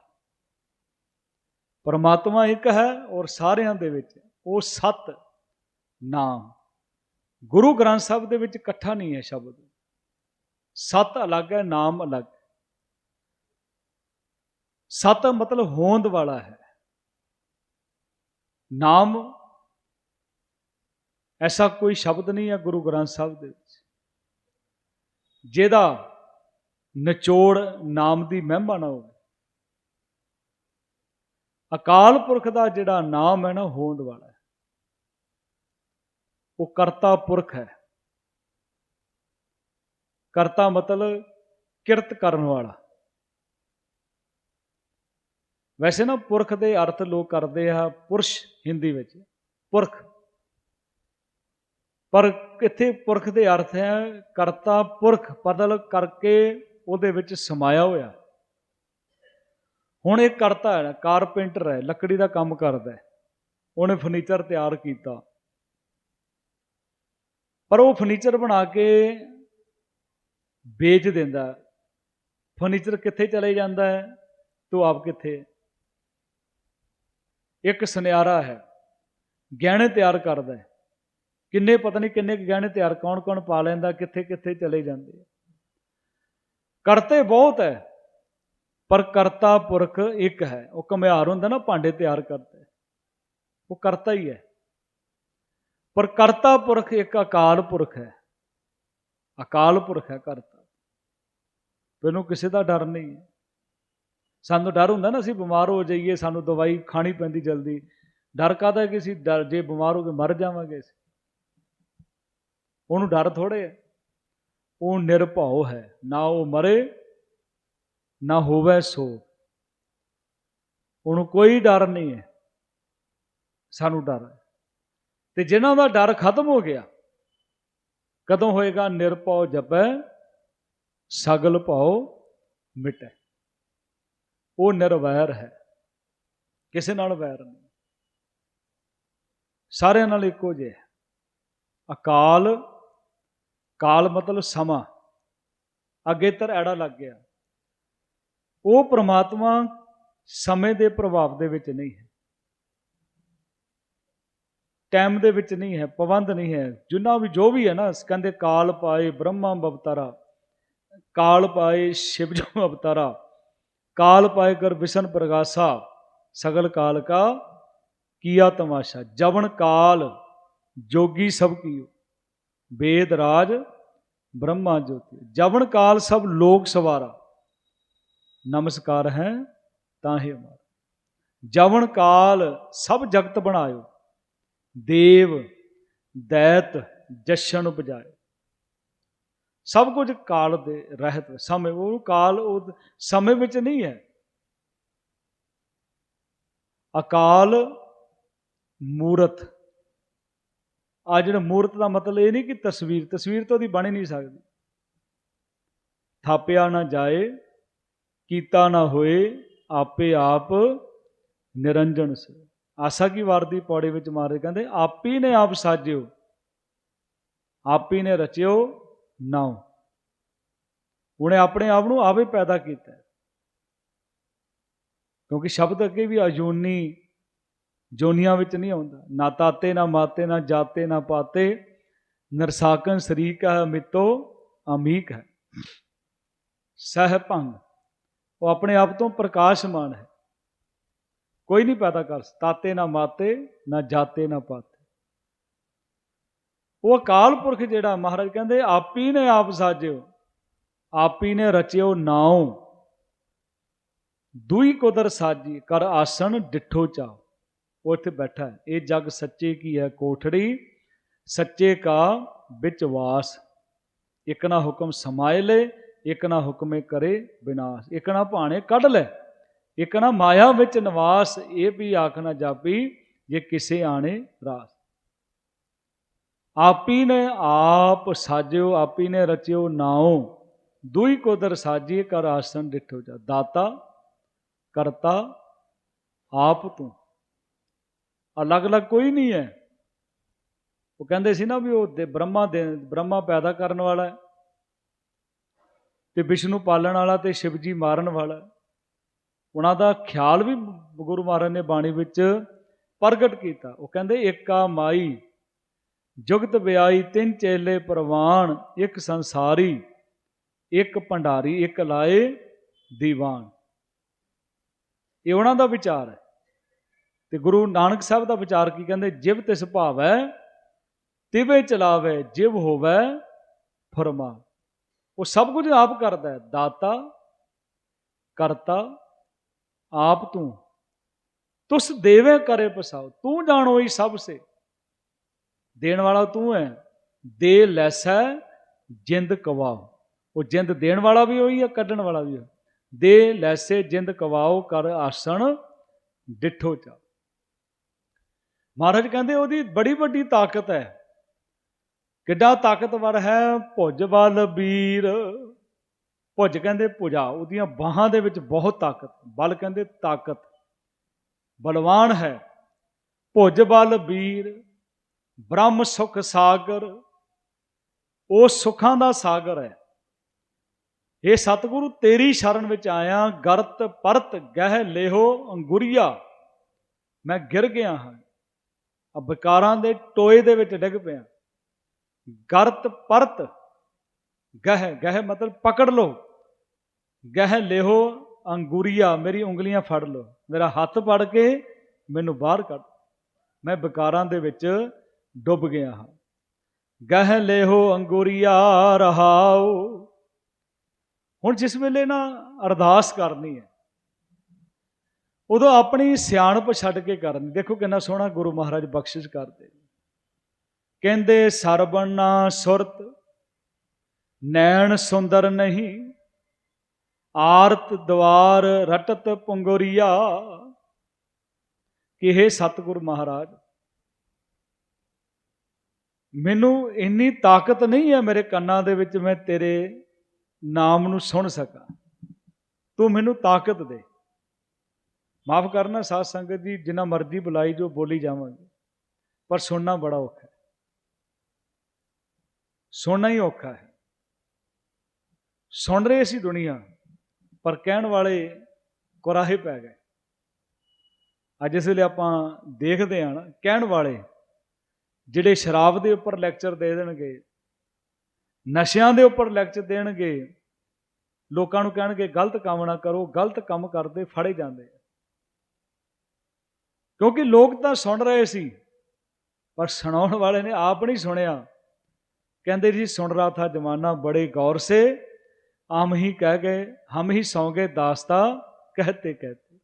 ਪਰਮਾਤਮਾ ਇੱਕ ਹੈ ਔਰ ਸਾਰਿਆਂ ਦੇ ਵਿੱਚ ਉਹ ਸਤ ਨਾਮ। ਗੁਰੂ ਗ੍ਰੰਥ ਸਾਹਿਬ ਦੇ ਵਿੱਚ ਇਕੱਠਾ ਨਹੀਂ ਹੈ ਸ਼ਬਦ। ਸਤ ਅਲੱਗ ਹੈ, ਨਾਮ ਅਲੱਗ ਸਤ ਮਤਲਬ ਹੋਂਦ ਵਾਲਾ ਹੈ। ਨਾਮ, ਐਸਾ ਕੋਈ ਸ਼ਬਦ ਨਹੀਂ ਹੈ ਗੁਰੂ ਗ੍ਰੰਥ ਸਾਹਿਬ ਦੇ ਵਿੱਚ। ਜਿਹਦਾ ਨਿਚੋੜ ਨਾਮ ਦੀ ਮਹਿਮਾ ਨਾ ਹੋਵੇ। ਅਕਾਲ ਪੁਰਖ ਦਾ ਜਿਹੜਾ ਨਾਮ ਹੈ ਨਾ, ਹੋਂਦ ਵਾਲਾ ਹੈ। ਉਹ ਕਰਤਾ ਪੁਰਖ ਹੈ। ਕਰਤਾ ਮਤਲਬ ਕਿਰਤ ਕਰਨ ਵਾਲਾ। ਵੈਸੇ ਨਾ ਪੁਰਖ ਦੇ ਅਰਥ ਲੋਕ ਕਰਦੇ ਆ ਪੁਰਸ਼ ਹਿੰਦੀ ਵਿੱਚ, ਪੁਰਖ। ਪਰ ਇੱਥੇ ਪੁਰਖ ਦੇ ਅਰਥ ਹੈ ਕਰਤਾ ਪੁਰਖ ਬਦਲ ਕਰਕੇ ਉਹਦੇ ਵਿੱਚ ਸਮਾਇਆ ਹੋਇਆ। ਹੁਣ ਇਹ ਕਰਤਾ ਹੈ, ਕਾਰਪੈਂਟਰ ਹੈ, ਲੱਕੜੀ ਦਾ ਕੰਮ ਕਰਦਾ ਹੈ। ਉਹਨੇ ਫਰਨੀਚਰ ਤਿਆਰ ਕੀਤਾ। ਪਰ ਉਹ ਫਰਨੀਚਰ ਬਣਾ ਕੇ ਵੇਚ ਦਿੰਦਾ ਫਰਨੀਚਰ ਕਿੱਥੇ ਚਲੇ ਜਾਂਦਾ ਹੈ ਤੋ ਆਪ ਕਿੱਥੇ ਇੱਕ ਸੁਨਿਆਰਾ ਹੈ, ਗਹਿਣੇ ਤਿਆਰ ਕਰਦਾ ਹੈ। ਕਿੰਨੇ ਪਤਾ ਨਹੀਂ ਕਿੰਨੇ ਕੁ ਗਹਿਣੇ ਤਿਆਰ ਕੌਣ ਕੌਣ ਪਾ ਲੈਂਦਾ ਕਿੱਥੇ ਕਿੱਥੇ ਚਲੇ ਜਾਂਦੇ ਕਰਤੇ ਬਹੁਤ ਹੈ, ਪਰ ਕਰਤਾ ਪੁਰਖ ਇੱਕ ਹੈ। ਉਹ ਕਮਿਆਰ ਹੁੰਦਾ ਨਾ, ਭਾਂਡੇ ਤਿਆਰ ਕਰਦਾ ਉਹ ਕਰਤਾ ਹੀ ਹੈ। ਪਰ ਕਰਤਾ ਪੁਰਖ ਇੱਕ ਅਕਾਲ ਪੁਰਖ ਹੈ। ਅਕਾਲ ਪੁਰਖ ਹੈ ਕਰਤਾ। ਮੈਨੂੰ ਕਿਸੇ ਦਾ ਡਰ ਨਹੀਂ ਹੈ। ਸਾਨੂੰ ਡਰ ਹੁੰਦਾ ਨਾ ਅਸੀਂ ਬਿਮਾਰ ਹੋ ਜਾਈਏ, ਸਾਨੂੰ ਦਵਾਈ ਖਾਣੀ ਪੈਂਦੀ ਜਲਦੀ। ਡਰ ਕਾਦਾ ਕਿ ਅਸੀਂ ਡਰ, ਜੇ ਬਿਮਾਰ ਹੋ ਕੇ ਮਰ ਜਾਵਾਂਗੇ ਉਹਨੂੰ ਡਰ ਥੋੜੇ ਹੈ। ਉਹ ਨਿਰਭਉ ਹੈ। ਨਾ ਉਹ ਮਰੇ, ਨਾ ਹੋਵੇ ਸੋ। ਉਹਨੂੰ ਕੋਈ ਡਰ ਨਹੀਂ ਹੈ। ਸਾਨੂੰ ਡਰ ਹੈ। ਤੇ ਜਿਨ੍ਹਾਂ ਦਾ ਡਰ ਖਤਮ ਹੋ ਗਿਆ, ਕਦੋਂ ਹੋਏਗਾ ਨਿਰਭਉ ਜਪੈ, ਸਗਲ ਭਉ ਮਿਟੈ। ਉਹ ਨਿਰਵੈਰ ਹੈ, ਕਿਸੇ ਨਾਲ ਵੈਰ ਨਹੀਂ। ਸਾਰਿਆਂ ਨਾਲ ਇੱਕੋ ਜਿਹਾ ਹੈ। ਅਕਾਲ, ਕਾਲ ਮਤਲਬ ਸਮਾਂ। ਅਗੇਤਰ ਐੜਾ ਲੱਗ ਗਿਆ। ਉਹ ਪ੍ਰਮਾਤਮਾ ਸਮੇਂ ਦੇ ਪ੍ਰਭਾਵ ਦੇ ਵਿੱਚ ਨਹੀਂ ਹੈ। ਟਾਈਮ ਦੇ ਵਿੱਚ ਨਹੀਂ ਹੈ ਪਾਬੰਦ ਨਹੀਂ ਹੈ। ਜਿੰਨਾ ਵੀ ਜੋ ਵੀ ਹੈ ਨਾ, ਕਹਿੰਦੇ ਕਾਲ ਪਾਏ ਬ੍ਰਹਮਾ ਅਵਤਾਰਾ, ਕਾਲ ਪਾਏ ਸ਼ਿਵ ਜੋ ਅਵਤਾਰਾ, ਕਾਲ ਪਾਏ ਕਰ ਵਿਸ਼ਨ ਪ੍ਰਗਾਸਾ, ਸਗਲ ਕਾਲ ਕਾ ਕੀਆ ਤਮਾਸ਼ਾ, ਜਵਨ ਕਾਲ, ਜੋਗੀ ਸਭ ਕੀਓ, ਵੇਦ ਰਾਜ, ਬ੍ਰਹਮਾ ਜੋਤੀ। ਜਵਨ ਕਾਲ ਸਭ ਲੋਕ ਸਵਾਰਾ, ਨਮਸਕਾਰ ਹੈ ਤਾਹੇ ਹਮਾਰਾ ਜਵਨ ਕਾਲ ਸਭ ਜਗਤ ਬਣਾਇਓ ਦੇਵ, ਦੈਤ, ਜਸ਼ਨ ਉਪਜਾਏ। ਸਭ ਕੁਝ ਕਾਲ ਦੇ ਰਹਿਤ ਸਮੇਂ, ਉਹ ਕਾਲ ਉਹ ਸਮੇਂ ਵਿੱਚ ਨਹੀਂ ਹੈ। ਅਕਾਲ ਮੂਰਤ। ਆ ਜਿਹੜਾ ਮੂਰਤ ਦਾ ਮਤਲਬ ਇਹ ਨਹੀਂ ਕਿ ਤਸਵੀਰ ਤਸਵੀਰ ਤਾਂ ਉਹਦੀ ਬਣ ਹੀ ਨਹੀਂ ਸਕਦੀ। ਥਾਪਿਆ ਨਾ ਜਾਏ, ਕੀਤਾ ਨਾ ਹੋਏ, ਆਪੇ ਆਪ ਨਿਰੰਜਨ ਸੇ ਆਸਾ ਕੀ ਵਾਰ ਦੀ ਪੌੜੀ ਵਿੱਚ ਮਾਰੇ ਕਹਿੰਦੇ, ਆਪੀ ਨੇ ਆਪ ਸਾਜਿਓ, ਆਪੀ ਨੇ ਰਚਿਓ ਨਾਉ। ਉਹਨੇ ਆਪਣੇ ਆਪ ਨੂੰ ਆਪੇ ਪੈਦਾ ਕੀਤਾ। ਕਿਉਂਕਿ ਸ਼ਬਦ ਅੱਗੇ ਵੀ ਅਜੂਨੀ ਜੋਨੀਆਂ ਵਿੱਚ ਨਹੀਂ ਆਉਂਦਾ। ਨਾ ਤਾਤੇ, ਨਾ ਮਾਤੇ, ਨਾ ਜਾਤੇ, ਨਾ ਪਾਤੇ, ਨਰਸਾਕਨ ਸਰੀਕ ਹੈ, ਮਿੱਤੋ ਅਮੀਕ ਹੈ। ਸਹਿ ਭੰਗ। ਉਹ ਆਪਣੇ ਆਪ ਤੋਂ ਪ੍ਰਕਾਸ਼ਮਾਨ ਹੈ। ਕੋਈ ਨਹੀਂ ਪੈਦਾ ਕਰ ਤਾਤੇ ਨਾ ਮਾਤੇ, ਨਾ ਜਾਤੇ, ਨਾ ਪਾਤੇ। ਉਹ ਅਕਾਲ ਪੁਰਖ ਜਿਹੜਾ ਮਹਾਰਾਜ ਕਹਿੰਦੇ, ਆਪੀ ਨੇ ਆਪ ਸਾਜਿਓ, ਆਪੀ ਨੇ ਰਚਿਓ ਨਾਉ। ਦੂਈ ਕੁਦਰ ਸਾਜੀ, ਕਰ ਆਸਣ ਡਿਠੋ ਚਾ ਉਹ ਇੱਥੇ ਬੈਠਾ ਹੈ। ਇਹ ਜਗ ਸੱਚੇ ਕੀ ਹੈ? ਕੋਠੜੀ, ਸੱਚੇ ਕਾ ਵਿੱਚ ਵਾਸ। ਇੱਕ ਨਾ ਹੁਕਮ ਸਮਾਏ ਲੈ, ਇੱਕ ਨਾ ਹੁਕਮੇ ਕਰੇ ਵਿਨਾਸ ਇੱਕ ਨਾ ਭਾਣੇ ਕੱਢ ਲੈ। ਇੱਕ ਨਾ ਮਾਇਆ ਵਿੱਚ ਨਿਵਾਸ, ਇਹ ਵੀ ਆਖਣਾ ਜਾਪੀ, ਜੇ ਕਿਸੇ ਆਣੇ ਰਾਸ। ਆਪੀ ਨੇ ਆਪ ਸਾਜਿਓ, ਆਪੀ ਨੇ ਰਚਿਓ ਨਾਉ, ਦੁਈ ਕੋਦਰ ਸਾਜੀ ਕਰ ਆਸਨ ਡਿਠੋ ਜਾ। ਦਾਤਾ, ਕਰਤਾ, ਆਪ ਤੂੰ। ਅਲੱਗ-ਅਲੱਗ ਕੋਈ ਨਹੀਂ ਹੈ। ਉਹ ਕਹਿੰਦੇ ਸੀ ਨਾ ਵੀ ਉਹ ਦੇ ਬ੍ਰਹਮਾ ਦੇ, ਬ੍ਰਹਮਾ ਪੈਦਾ ਕਰਨ ਵਾਲਾ ਹੈ ਤੇ ਵਿਸ਼ਨੂੰ ਪਾਲਣ ਵਾਲਾ ਤੇ ਸ਼ਿਵਜੀ ਮਾਰਨ ਵਾਲਾ ਉਹਨਾਂ ਦਾ ਖਿਆਲ ਵੀ ਗੁਰੂ ਮਹਾਰਾਜ ਨੇ ਬਾਣੀ ਵਿੱਚ ਪ੍ਰਗਟ ਕੀਤਾ। ਉਹ ਕਹਿੰਦੇ, ਏਕਾ ਮਾਈ, ਜੁਗਤ ਵਿਆਈ, ਤਿੰਨ ਚੇਲੇ ਪ੍ਰਵਾਨ, ਇੱਕ ਸੰਸਾਰੀ, ਇੱਕ ਭੰਡਾਰੀ, ਇੱਕ ਲਾਏ ਦੀਵਾਨ। ਇਹ ਉਹਨਾਂ ਦਾ ਵਿਚਾਰ ਹੈ। ਤੇ ਗੁਰੂ ਨਾਨਕ ਸਾਹਿਬ ਦਾ ਵਿਚਾਰ ਕੀ ਕਹਿੰਦੇ? ਜਿਵ ਤਿਸ ਭਾਵੈ, ਤਿਵੇ ਚਲਾਵੇ, ਜਿਵ ਹੋਵੇ ਫਰਮਾ ਉਹ ਸਭ ਕੁਝ ਆਪ ਕਰਦਾ ਹੈ। ਦਾਤਾ, ਕਰਤਾ ਆਪ ਤੂੰ। ਤੁਸ ਦੇਵੇ ਕਰੇ ਪਸਾਉ। ਤੂੰ ਜਾਣੋ ਹੀ ਸਭ ਸੇ। ਦੇਣ ਵਾਲਾ ਤੂੰ ਹੈ ਦੇ ਲੈਸੈ, ਜਿੰਦ ਕਵਾਓ। ਉਹ ਜਿੰਦ ਦੇਣ ਵਾਲਾ ਵੀ ਹੋਈ ਹੈ ਕੱਢਣ ਵਾਲਾ ਵੀ ਹੈ ਦੇ ਲੈਸੇ, ਜਿੰਦ ਕਵਾਓ, ਕਰ ਆਸਣ, ਡਿਠੋ ਚਾ ਮਹਾਰਾਜ ਕਹਿੰਦੇ ਉਹਦੀ ਬੜੀ ਵੱਡੀ ਤਾਕਤ ਹੈ ਕਿੱਡਾ ਤਾਕਤਵਰ ਹੈ ਭੁਜ ਬਲ ਵੀਰ ਭੁੱਜ ਕਹਿੰਦੇ ਭੁਜਾ, ਉਹਦੀਆਂ ਬਾਹਾਂ ਦੇ ਵਿੱਚ ਬਹੁਤ ਤਾਕਤ, ਬਲ ਕਹਿੰਦੇ ਤਾਕਤ। ਬਲਵਾਨ ਹੈ। ਭੁਜ ਬਲ ਵੀਰ, ਬ੍ਰਹਮ ਸੁਖ ਸਾਗਰ, ਉਹ ਸੁਖਾਂ ਦਾ ਸਾਗਰ ਹੈ। ਇਹ ਸਤਿਗੁਰੂ, ਤੇਰੀ ਸ਼ਰਨ ਵਿੱਚ ਆਇਆ, ਗਰਤ ਪਰਤ ਗਹਿ ਲੇਹੋ ਅੰਗੁਰੀਆ। ਮੈਂ ਗਿਰ ਗਿਆ ਹਾਂ। ਆ ਵਿਕਾਰਾਂ ਦੇ ਟੋਏ ਦੇ ਵਿੱਚ ਡਿੱਗ ਪਿਆ। ਗਰਤ ਪਰਤ ਗਹਿ ਗਹਿ ਮਤਲਬ ਪਕੜ ਲੋ ਗਹਿ ਲਿਹੋ ਅੰਗੂਰੀਆ, ਮੇਰੀ ਉਂਗਲੀਆਂ ਫੜ ਲੋ ਮੇਰਾ ਹੱਥ ਫੜ ਕੇ ਮੈਨੂੰ ਬਾਹਰ ਕੱਢ। ਮੈਂ ਵਿਕਾਰਾਂ ਦੇ ਵਿੱਚ ਡੁੱਬ ਗਿਆ ਹਾਂ। ਗਹਿ ਲਿਹੋ ਅੰਗੂਰੀਆ, ਰਹਾਓ। ਹੁਣ ਜਿਸ ਵੇਲੇ ਨਾ ਅਰਦਾਸ ਕਰਨੀ ਹੈ, ਉਦੋਂ ਆਪਣੀ ਸਿਆਣਪ ਛੱਡ ਕੇ ਕਰਨੀ। ਦੇਖੋ ਕਿੰਨਾ ਸੋਹਣਾ ਗੁਰੂ ਮਹਾਰਾਜ ਬਖਸ਼ਿਸ਼ ਕਰਦੇ ਕਹਿੰਦੇ ਸਰਬਨਾ ਸੁਰਤ, ਨੈਣ ਸੁੰਦਰ ਨਹੀਂ। ਆਰਤ ਦਵਾਰ ਰਟਤ ਪੁੰਗੋਰੀਆ। ਕਿਹੇ ਸਤਿਗੁਰ ਮਹਾਰਾਜ, ਮੈਨੂੰ ਇੰਨੀ ਤਾਕਤ ਨਹੀਂ ਹੈ ਮੇਰੇ ਕੰਨਾਂ ਦੇ ਵਿੱਚ ਮੈਂ ਤੇਰੇ ਨਾਮ ਨੂੰ ਸੁਣ ਸਕਾਂ। ਤੂੰ ਮੈਨੂੰ ਤਾਕਤ ਦੇ। ਮਾਫ ਕਰਨਾ ਸਾਧ ਸੰਗਤ ਜੀ, ਜਿੰਨਾ ਮਰਜ਼ੀ ਬੁਲਾਈ ਜੋ ਬੋਲੀ ਜਾਵਾਂਗੇ, ਪਰ ਸੁਣਨਾ ਬੜਾ ਔਖਾ ਹੈ। ਸੁਣਨਾ ਹੀ ਔਖਾ ਹੈ। ਸੁਣ ਰਹੇ ਸੀ ਦੁਨੀਆ। ਪਰ ਕਹਿਣ ਵਾਲੇ ਕੁਰਾਹੇ ਪੈ ਗਏ। ਅੱਜ ਇਸ ਵੇਲੇ ਆਪਾਂ ਦੇਖਦੇ ਹਾਂ ਕਹਿਣ ਵਾਲੇ ਜਿਹੜੇ ਸ਼ਰਾਬ ਦੇ ਉੱਪਰ ਲੈਕਚਰ ਦੇ ਦੇਣਗੇ, ਨਸ਼ਿਆਂ ਦੇ ਉੱਪਰ ਲੈਕਚਰ ਦੇਣਗੇ, ਲੋਕਾਂ ਨੂੰ ਕਹਿਣਗੇ, ਗਲਤ ਕੰਮ ਨਾ ਕਰੋ, ਗਲਤ ਕੰਮ ਕਰਦੇ, ਫੜੇ ਜਾਂਦੇ ਕਿਉਂਕਿ ਲੋਕ ਤਾਂ ਸੁਣ ਰਹੇ ਸੀ, ਪਰ ਸੁਣਾਉਣ ਵਾਲੇ ਨੇ ਆਪ ਨਹੀਂ ਸੁਣਿਆ। ਕਹਿੰਦੇ ਜੀ, ਸੁਣ ਰਹਾ ਥਾ ਜਮਾਨਾ, ਬੜੇ ਗੌਰ ਸੇ ਆਮ ਹੀ ਕਹਿ ਗਏ, ਹਮ ਹੀ ਸੌਂ ਗਏ ਦਾਸਤਾ, ਕਹਤੇ ਕਹਤੇ।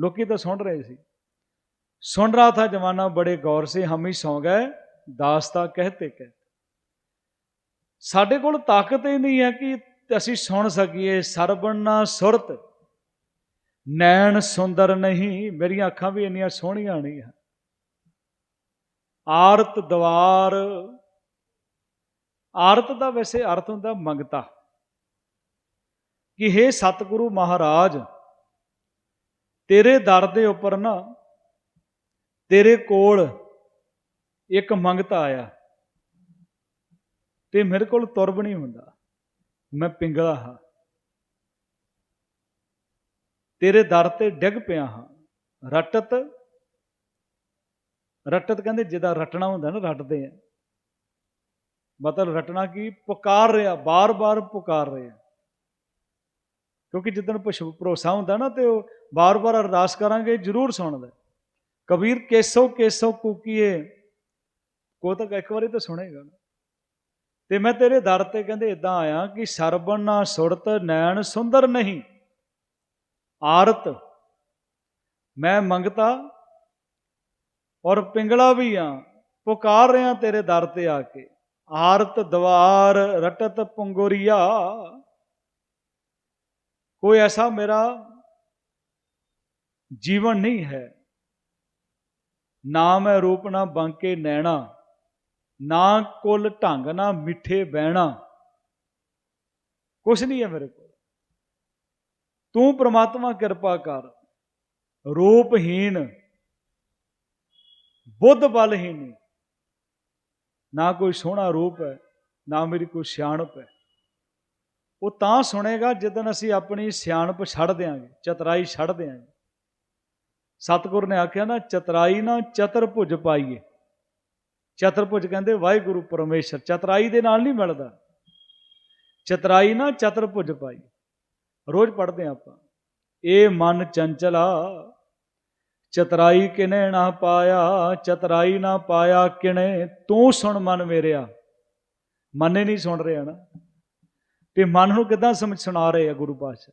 ਲੋਕੀ ਤਾਂ ਸੁਣ ਰਹੇ ਸੀ। ਸੁਣ ਰਹਾ ਥਾ ਜਮਾਨਾ ਬੜੇ ਗੌਰ ਸੇ, ਹਮ ਹੀ ਸੌਂ ਗਏ ਦਾਸਤਾ, ਕਹਤੇ ਕਹਤੇ। ਸਾਡੇ ਕੋਲ ਤਾਕਤ ਹੀ ਨਹੀਂ ਹੈ ਕਿ ਅਸੀਂ ਸੁਣ ਸਕੀਏ, ਸਰਬਣਾ ਸੁਰਤ। ਨੈਣ ਸੁੰਦਰ ਨਹੀਂ, ਮੇਰੀਆਂ ਅੱਖਾਂ ਵੀ ਇੰਨੀਆਂ ਸੋਹਣੀਆਂ ਨਹੀਂ ਹਨ। ਆਰਤ, ਦਵਾਰ। ਆਰਤ ਦਾ ਵੈਸੇ ਅਰਥ ਹੁੰਦਾ ਮੰਗਤਾ। ਕਿ हे ਸਤਿਗੁਰੂ ਮਹਾਰਾਜ, ਤੇਰੇ ਦਰ ਦੇ ਉੱਪਰ ਨਾ ਤੇਰੇ ਕੋਲ ਇੱਕ ਮੰਗਤਾ ਆਇਆ ਤੇ ਮੇਰੇ ਕੋਲ ਤੁਰਬ ਨਹੀਂ ਹੁੰਦਾ। ਮੈਂ ਪਿੰਗਲਾ ਹਾਂ। ਤੇਰੇ ਦਰ ਤੇ ਡਿੱਗ ਪਿਆ ਹਾਂ। ਰਟਤ ਰਟਤ ਕਹਿੰਦੇ ਜਿਹਦਾ ਰਟਣਾ ਹੁੰਦਾ ਨਾ, ਰਟਦੇ ਆ। ਮਤਲਬ ਰਟਣਾ ਕੀ? ਪੁਕਾਰ ਰਿਹਾ, ਬਾਰ-ਬਾਰ ਪੁਕਾਰ ਰਿਹਾ। ਕਿਉਂਕਿ ਜਿੱਦਣ ਪਸ਼ੂ ਭਰੋਸਾ ਹੁੰਦਾ ਨਾ ਤੇ ਉਹ ਬਾਰ-ਬਾਰ ਅਰਦਾਸ ਕਰਾਂਗੇ, ਜ਼ਰੂਰ ਸੁਣਦਾ ਕਬੀਰ, ਕੇਸੋ ਕੇਸੋ ਕੂਕੀਏ। ਕੋ ਤਾਂ ਇੱਕ ਵਾਰੀ ਤਾਂ ਸੁਣੇਗਾ ਨਾ। ਤੇ ਮੈਂ ਤੇਰੇ ਦਰ ਤੇ ਕਹਿੰਦੇ ਇਦਾਂ ਆਇਆ ਕਿ ਸਰਬਣ ਨਾ ਸੁਰਤ, ਨੈਣ ਸੁੰਦਰ ਨਹੀਂ। ਆਰਤ, ਮੈਂ ਮੰਗਤਾ ਔਰ ਪਿੰਗਲਾ ਵੀ ਆ, ਪੁਕਾਰ ਰਿਆਂ ਤੇਰੇ ਦਰ ਤੇ ਆ ਕੇ। ਆਰਤ, ਦਵਾਰ, ਰਟਤ, ਪੰਗੋਰੀਆ। ਕੋਈ ਐਸਾ ਮੇਰਾ ਜੀਵਨ ਨਹੀਂ ਹੈ ਨਾ ਮੈਂ ਰੂਪ ਨਾ ਬਾਂਕੇ ਨੈਣਾ ਨਾ ਕੁੱਲ ਢੰਗ ਨਾ ਮਿੱਠੇ ਬਹਿਣਾ ਕੁਛ ਨਹੀਂ ਹੈ ਮੇਰੇ ਕੋਲ ਤੂੰ ਪ੍ਰਮਾਤਮਾ ਕਿਰਪਾ ਕਰ ਰੂਪਹੀਨ ਬੁੱਧ ਬਲਹੀਨ ਨਾ ਕੋਈ ਸੋਹਣਾ ਰੂਪ ਹੈ ਨਾ ਮੇਰੀ ਕੋਈ ਸਿਆਣਪ ਹੈ ਉਹ ਤਾਂ ਸੁਣੇਗਾ ਜਦੋਂ ਅਸੀਂ ਆਪਣੀ ਸਿਆਣਪ ਛੱਡ ਦਿਆਂਗੇ, ਚਤਰਾਈ ਛੱਡ ਦਿਆਂਗੇ। ਸਤਿਗੁਰ ਨੇ ਆਖਿਆ ਨਾ, ਚਤਰਾਈ ਨਾ ਚਤਰਭੁਜ ਪਾਈਏ। ਚਤਰਭੁਜ ਕਹਿੰਦੇ, ਵਾਹਿਗੁਰੂ ਪਰਮੇਸ਼ਰ, ਚਤਰਾਈ ਦੇ ਨਾਲ ਨਹੀਂ ਮਿਲਦਾ। ਚਤਰਾਈ ਨਾ ਚਤਰਭੁਜ ਪਾਈ ਰੋਜ਼ ਪੜ੍ਹਦੇ ਹਾਂ ਆਪਾਂ, ਇਹ ਮਨ ਚੰਚਲਾ, ਚਤਰਾਈ ਕਿਨੇ ਨਾ ਪਾਇਆ, ਚਤਰਾਈ ਨਾ ਪਾਇਆ ਕਿਨੇ, ਤੂੰ ਸੁਣ ਮਨ ਮੇਰਿਆ। ਮਨ ਹੀ ਨਹੀਂ ਸੁਣ ਰਿਹਾ ਨਾ। ਤੇ ਮਨ ਨੂੰ ਕਿਦਾਂ ਸਮਝ ਸੁਣਾ ਰਹੇ ਆ ਗੁਰੂ ਪਾਤਸ਼ਾਹ?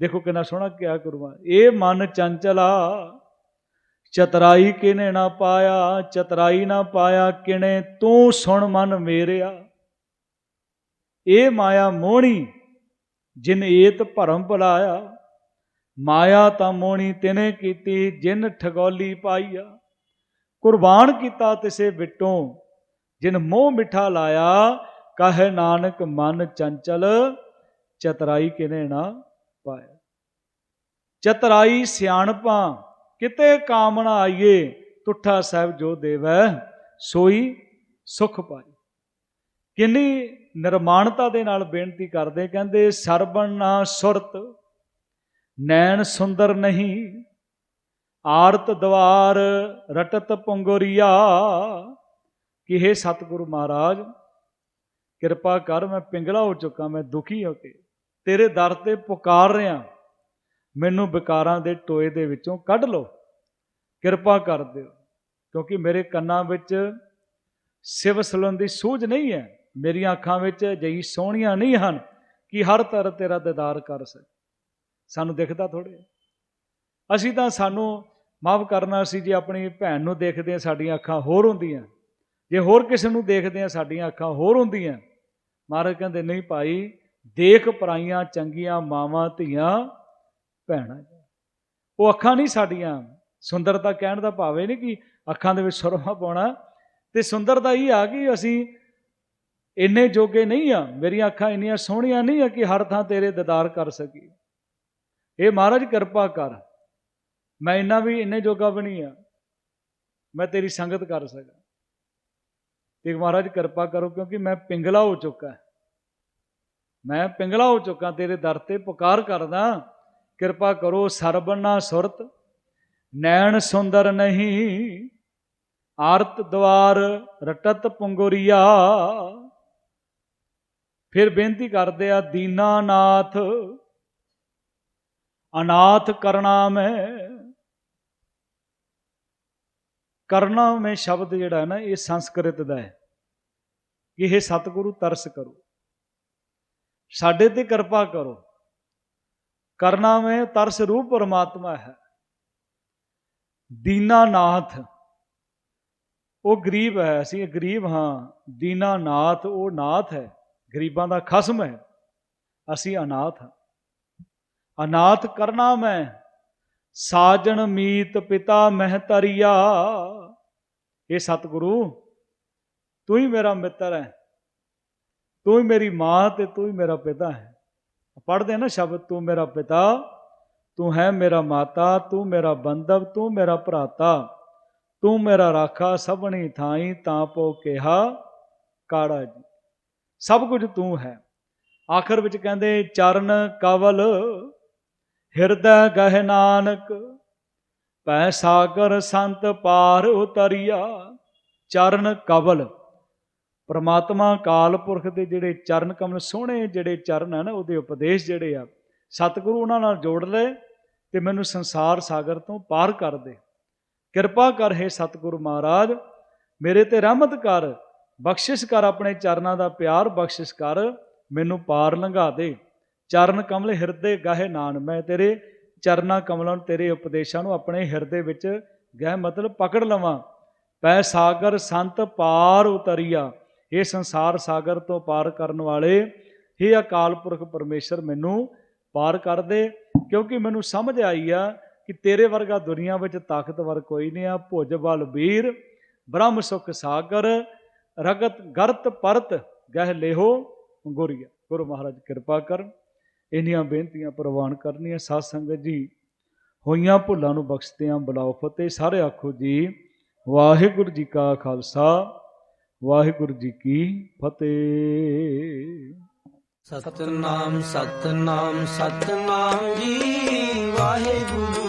ਦੇਖੋ ਕਿੰਨਾ ਸੋਹਣਾ ਕਿਹਾ ਗੁਰੂਆਂ ਇਹ ਮਨ ਚੰਚਲਾ, ਚਤਰਾਈ ਕਿਨੇ ਨਾ ਪਾਇਆ, ਚਤਰਾਈ ਨਾ ਪਾਇਆ ਕਿਨੇ ਤੂੰ ਸੁਣ ਮਨ ਮੇਰਿਆ। ਇਹ ਮਾਇਆ ਮੋਹਣੀ ਜਿਨ ਏਤ ਭਰਮ ਭੁਲਾਇਆ, ਮਾਇਆ ਤਾਂ ਮੋਹਣੀ ਤਿਨੇ ਕੀਤੀ ਜਿਨ ਠਗੋਲੀ ਪਾਈਆ। ਕੁਰਬਾਨ ਕੀਤਾ ਤਿਸੇ ਵਿਟੋਂ ਜਿਨ ਮੋਹ ਮਿੱਠਾ ਲਾਇਆ ਕਹੇ ਨਾਨਕ ਮਨ ਚੰਚਲ, ਚਤਰਾਈ ਕਿਨੇ ਨਾ ਪਾਇਆ। ਚਤਰਾਈ ਸਿਆਣਪਾਂ, ਕਿਤੇ ਕਾਮਣਾ ਆਈਏ, ਤੁਠਾ ਸਾਹਿਬ ਜੋ ਦੇਵੈ, ਸੋਈ ਸੁਖ ਪਾਈ। ਕਿੰਨੀ ਨਿਰਮਾਣਤਾ ਦੇ ਨਾਲ ਬੇਨਤੀ ਕਰਦੇ, ਕਹਿੰਦੇ ਸਰਬਨ ਨਾ ਸੁਰਤ, ਨੈਣ ਸੁੰਦਰ ਨਹੀਂ, ਆਰਤ ਦਵਾਰ ਰਟਤ ਪੰਗੋਰੀਆ, ਕਿਹੇ ਸਤਿਗੁਰੂ ਮਹਾਰਾਜ ਕਿਰਪਾ ਕਰ, ਮੈਂ ਪਿੰਗਲਾ ਹੋ ਚੁੱਕਾ, ਮੈਂ ਦੁਖੀ ਹੋ ਕੇ। ਤੇਰੇ ਦਰ ਤੇ ਪੁਕਾਰ ਰਿਹਾ ਮੈਨੂੰ ਵਿਕਾਰਾਂ ਦੇ ਟੋਏ ਦੇ ਵਿੱਚੋਂ ਕੱਢ ਲਓ। ਕਿਰਪਾ ਕਰ ਦਿਓ। ਕਿਉਂਕਿ ਮੇਰੇ ਕੰਨਾਂ ਵਿੱਚ ਸਿਵ ਸੁਲਨ ਦੀ ਸੂਝ ਨਹੀਂ ਹੈ। ਮੇਰੀਆਂ ਅੱਖਾਂ ਵਿੱਚ ਜਈ ਸੋਹਣੀਆਂ ਨਹੀਂ ਹਨ ਕਿ ਹਰ ਤਰ ਤੇਰਾ ਦੀਦਾਰ ਕਰ ਸਕ। ਸਾਨੂੰ ਦਿਖਦਾ ਥੋੜੇ ਅਸੀਂ ਤਾਂ ਸਾਨੂੰ ਮਾਫ ਕਰਨਾ ਸੀ ਜੇ ਆਪਣੀ ਭੈਣ ਨੂੰ ਦੇਖਦੇ ਆ ਸਾਡੀਆਂ ਅੱਖਾਂ ਹੋਰ ਹੁੰਦੀਆਂ। ਜੇ ਹੋਰ ਕਿਸੇ ਨੂੰ ਦੇਖਦੇ ਆ ਸਾਡੀਆਂ ਅੱਖਾਂ ਹੋਰ ਹੁੰਦੀਆਂ। ਮਹਾਰਾਜ ਕਹਿੰਦੇ, ਨਹੀਂ ਭਾਈ, ਦੇਖ ਪਰਾਈਆਂ, ਚੰਗੀਆਂ ਮਾਵਾਂ, ਧੀਆਂ, ਭੈਣਾਂ ਉਹ ਅੱਖਾਂ ਨਹੀਂ ਸਾਡੀਆਂ। ਸੁੰਦਰਤਾ ਕਹਿਣ ਦਾ ਭਾਵ ਇਹ ਨਹੀਂ ਕਿ ਅੱਖਾਂ ਦੇ ਵਿੱਚ ਸੁਰਮਾ ਪਾਉਣਾ। ਤੇ ਸੁੰਦਰਤਾ ਹੀ ਆ ਕਿ ਅਸੀਂ ਇੰਨੇ ਜੋਗੇ ਨਹੀਂ ਆ। ਮੇਰੀਆਂ ਅੱਖਾਂ ਇੰਨੀਆਂ ਸੋਹਣੀਆਂ ਨਹੀਂ ਆ ਕਿ ਹਰ ਥਾਂ ਤੇਰੇ ਦੀਦਾਰ ਕਰ ਸਕੀ ਇਹ ਮਹਾਰਾਜ ਕਿਰਪਾ ਕਰ। ਮੈਂ ਇੰਨਾ ਵੀ ਇੰਨੇ ਜੋਗਾ ਬਣੀ ਆ। ਮੈਂ ਤੇਰੀ ਸੰਗਤ ਕਰ ਸਕਾਂ। ਤੇ ਮਹਾਰਾਜ ਕਿਰਪਾ ਕਰੋ ਕਿਉਂਕਿ ਮੈਂ ਪਿੰਗਲਾ ਹੋ ਚੁੱਕਾ ਮੈਂ ਪਿੰਗਲਾ ਹੋ ਚੁੱਕਾ, ਤੇਰੇ ਦਰ ਤੇ ਪੁਕਾਰ ਕਰਦਾ। ਕਿਰਪਾ ਕਰੋ ਸਰਬਨਾ ਸੁਰਤ, ਨੈਣ ਸੁੰਦਰ ਨਹੀਂ, ਆਰਤ ਦਵਾਰ ਰਟਤ ਪੁੰਗੋਰੀਆ। ਫਿਰ ਬੇਨਤੀ ਕਰਦੇ ਆ, ਦੀਨਾਨਾਥ, ਅਨਾਥ ਕਰਨਾ ਮੈਂ। ਕਰਨਾ ਮੈਂ ਸ਼ਬਦ ਜਿਹੜਾ ਹੈ ਨਾ, ਇਹ ਸੰਸਕ੍ਰਿਤ ਦਾ ਹੈ। ਕਿ ਇਹ ਸਤਿਗੁਰੂ ਤਰਸ ਕਰੋ। ਸਾਡੇ ਤੇ ਕਿਰਪਾ ਕਰੋ। ਕਰਨਾ ਮੈਂ ਤਰਸ ਰੂਪ ਪਰਮਾਤਮਾ ਹੈ। ਦੀਨਾਨਾਥ ਉਹ ਗਰੀਬ ਹੈ, ਅਸੀਂ ਗਰੀਬ ਹਾਂ। ਦੀਨਾਨਾਥ ਉਹ ਨਾਥ ਹੈ। ਗਰੀਬਾਂ ਦਾ ਖਸਮ ਹੈ। ਅਸੀਂ ਅਨਾਥ ਹਾਂ। ਅਨਾਥ ਕਰਨਾ ਮੈਂ। ਸਾਜਣ ਮੀਤ ਪਿਤਾ ਮਹਿਤਰੀਆ ਇਹ ਸਤਿਗੁਰੂ, ਤੂੰ ਹੀ ਮੇਰਾ ਮਿੱਤਰ ਹੈ। ਤੂੰ ਹੀ ਮੇਰੀ ਮਾਂ ਤੇ ਤੂੰ ਹੀ ਮੇਰਾ ਪਿਤਾ ਹੈ। ਪੜ੍ਹਦੇ ਨਾ ਸ਼ਬਦ, ਤੂੰ ਮੇਰਾ ਪਿਤਾ, ਤੂੰ ਹੈ ਮੇਰਾ ਮਾਤਾ, ਤੂੰ ਮੇਰਾ ਬੰਧਵ, ਤੂੰ ਮੇਰਾ ਭਰਾਤਾ, ਤੂੰ ਮੇਰਾ ਰਾਖਾ, ਸਭਣੀ ਥਾਈ ਤਾਂ ਪੋ ਕਿਹਾ ਕਾੜਾ ਜੀ। ਸਭ ਕੁਝ ਤੂੰ ਹੈ। ਆਖਰ ਵਿੱਚ ਕਹਿੰਦੇ, ਚਰਨ ਕਵਲ, ਹਿਰਦੈ ਗਹਿ ਨਾਨਕ ਪੈ ਸਾਗਰ ਸੰਤ ਪਾਰ ਉਤਰਿਆ। ਚਰਨ ਕਵਲ। ਪ੍ਰਮਾਤਮਾ ਕਾਲ ਪੁਰਖ ਦੇ ਜਿਹੜੇ ਚਰਨ ਕਮਲ ਸੋਹਣੇ ਜਿਹੜੇ ਚਰਨ ਹਨ, ਉਹਦੇ ਉਪਦੇਸ਼ ਜਿਹੜੇ ਆ, ਸਤਿਗੁਰੂ ਉਹਨਾਂ ਨਾਲ ਜੋੜ ਲੈ ਤੇ ਮੈਨੂੰ ਸੰਸਾਰ ਸਾਗਰ ਤੋਂ ਪਾਰ ਕਰ ਦੇ। ਕਿਰਪਾ ਕਰ ਹੈ ਸਤਿਗੁਰੂ ਮਹਾਰਾਜ, ਮੇਰੇ ਤੇ ਰਹਿਮਤ ਕਰ, ਬਖਸ਼ਿਸ਼ ਕਰ ਆਪਣੇ ਚਰਨਾਂ ਦਾ ਪਿਆਰ, ਬਖਸ਼ਿਸ਼ ਕਰ, ਮੈਨੂੰ ਪਾਰ ਲੰਘਾ ਦੇ। ਚਰਨ ਕਮਲ ਹਿਰਦੇ ਗਾਹੇ ਨਾਨ ਮੈਂ ਤੇਰੇ ਚਰਨਾਂ ਕਮਲਾਂ ਤੇਰੇ ਉਪਦੇਸ਼ਾਂ ਨੂੰ ਆਪਣੇ ਹਿਰਦੇ ਵਿੱਚ ਗਹਿ ਮਤਲਬ ਪਕੜ ਲਵਾਂ। ਪੈ ਸਾਗਰ ਸੰਤ ਪਾਰ ਉਤਰੀਆ। ਇਹ ਸੰਸਾਰ ਸਾਗਰ ਤੋਂ ਪਾਰ ਕਰਨ ਵਾਲੇ, ਇਹ ਅਕਾਲ ਪੁਰਖ ਪਰਮੇਸ਼ਰ ਮੈਨੂੰ ਪਾਰ ਕਰ ਦੇ, ਕਿਉਂਕਿ ਮੈਨੂੰ ਸਮਝ ਆਈ ਆ ਕਿ ਤੇਰੇ ਵਰਗਾ ਦੁਨੀਆ ਵਿੱਚ ਤਾਕਤਵਰ ਕੋਈ ਨਹੀਂ ਆ। ਭੁਜ ਬਲ ਵੀਰ, ਬ੍ਰਹਮ ਸੁਖ ਸਾਗਰ, ਰਗਤ ਗਰਤ ਪਰਤ ਗਹਿ ਲੇਹੋ, ਗੁਰੀਆ। ਗੁਰੂ ਮਹਾਰਾਜ ਕਿਰਪਾ ਕਰਨ। ਇੰਨੀਆਂ ਬੇਨਤੀਆਂ ਪ੍ਰਵਾਨ ਕਰਨੀਆਂ। ਸਾਧ ਸੰਗਤ ਜੀ, ਹੋਈਆਂ ਭੁੱਲਾਂ ਨੂੰ ਬਖਸ਼ਦਿਆਂ ਬੁਲਾਓ ਫਤਿਹ। ਸਾਰੇ ਆਖੋ ਜੀ, ਵਾਹਿਗੁਰੂ ਜੀ ਕਾ ਖਾਲਸਾ, ਵਾਹਿਗੁਰੂ ਜੀ ਕੀ ਫਤਿਹ। ਸਤਨਾਮ ਸਤਨਾਮ ਸਤਨਾਮ ਜੀ, ਵਾਹਿਗੁਰੂ